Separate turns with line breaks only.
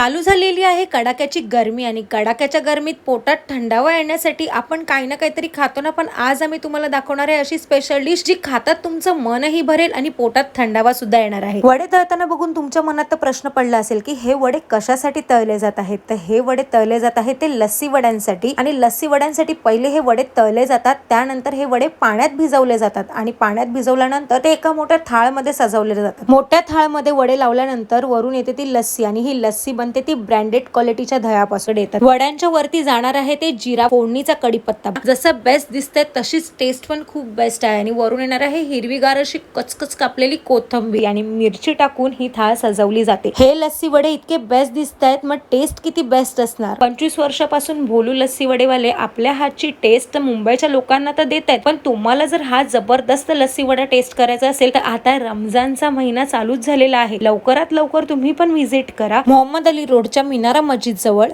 चालू झालेली आहे कडाक्याची गरमी आणि कडाक्याच्या गरमीत पोटात थंडावा येण्यासाठी आपण काही ना काहीतरी खातो ना पण आज आम्ही तुम्हाला दाखवणार आहे अशी स्पेशल डिश जी खातात तुमचं मनही भरेल आणि पोटात थंडावा सुद्धा येणार आहे. वडे तळताना बघून तुमच्या मनात तर प्रश्न पडला असेल की हे वडे कशासाठी तळले जात आहेत? तर हे वडे तळले जात आहेत ते लस्सी वड्यांसाठी आणि लस्सी वड्यांसाठी पहिले हे वडे तळले जातात त्यानंतर हे वडे पाण्यात भिजवले जातात आणि पाण्यात भिजवल्यानंतर ते एका मोठ्या थाळमध्ये सजवले जातात. मोठ्या थाळमध्ये वडे लावल्यानंतर वरून येते ती लस्सी आणि ही लस्सी बनते ती ब्रँडेड क्वालिटीच्या दह्यापासून येतात. वड्यांच्या वरती जाणार आहे ते जिरा फोडणीचा कडीपत्ता. जसं बेस्ट दिसतंय तशीच टेस्ट पण खूप बेस्ट आहे. आणि वरून येणार आहे हिरवीगार अशी कचकच कापलेली कोथंबीर. आणि मिरची टाकून ही थाळ सजवली जाते. हे लस्सी वडे इतके बेस्ट दिसत आहेत मग टेस्ट किती बेस्ट असणार? पंचवीस वर्षापासून भोलू लस्सी वडेवाले आपल्या हातची टेस्ट मुंबईच्या लोकांना तर देत आहेत पण तुम्हाला जर हा जबरदस्त लस्सी वडा टेस्ट करायचा असेल तर आता रमजानचा महिना चालूच झालेला आहे. लवकरात लवकर तुम्ही पण व्हिजिट करा. मोहम्मद अली रोडच्या मिनारा मस्जिद जवळ